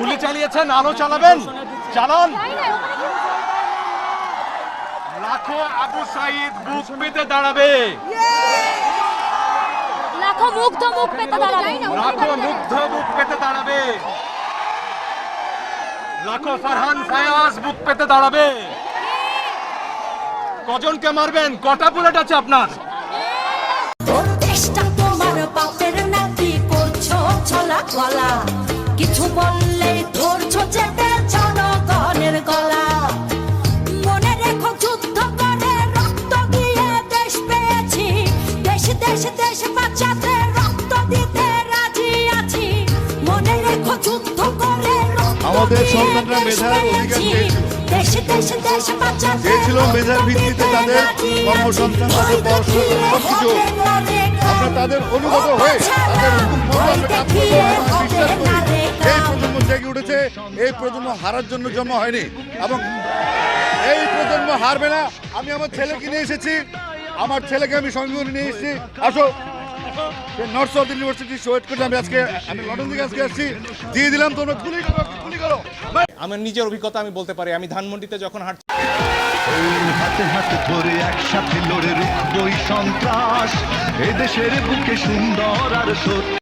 গুলি চালিয়েছেন আলো চালাবেন। চালান। লাখো আবু সাইদ বুক পেতে দাঁড়াবে। লাখো মুগ্ধ মুখ পেতে দাঁড়াবে। লাখো মুগ্ধ বুক পেতে দাঁড়াবে। লাখো ফারহান ফায়াজ বুক পেতে দাঁড়াবে। কজনকে মারবেন? কটা বুলেট আছে আপনার? তোর দেশটা তোমার বাপের নাতি করছ ছলা কিছু বললে ধরছো চেপে জনগণের গলা মনে রেখো যুদ্ধ করে রক্ত দিয়ে দেশ পেয়েছি দেশ দেশ দেশ বাঁচাতে রক্ত দিতে রাজি আছি মনে রেখো যুদ্ধ করে আমাদের সন্তানরা মেধার অধিকার পেয়েছি। চেয়েছিল। দেশ দেশ দেশ বাঁচাতে চেয়েছিল মেধার ভিত্তিতে তাদের কর্মসংস্থান, তাদের পড়াশোনা, সবকিছু। আমরা তাদের অনুগত হয়ে তাদের এই প্রজন্ম হারার জন্য জন্ম হয়নি এবং এই প্রজন্ম হারবে না। আমি আমার ছেলেকে নিয়ে এসেছি। আমার ছেলেকে আমি সঙ্গে করে নিয়ে এসেছি। আসো। নর্থ সাউথ ইউনিভার্সিটি সোয়েট করে আমি আজকে আমি লন্ডন থেকে আজকে আসছি। দিয়ে দিলাম তোমরা গুলি করো গুলি করো। আমার নিজের অভিজ্ঞতা আমি বলতে পারি। আমি ধানমন্ডিতে যখন হাঁটছি হাতে হাতে ধরে একসাথে লড়ে রুখবই সন্ত্রাস। এদেশের বুকে সুন্দর আর সত্য।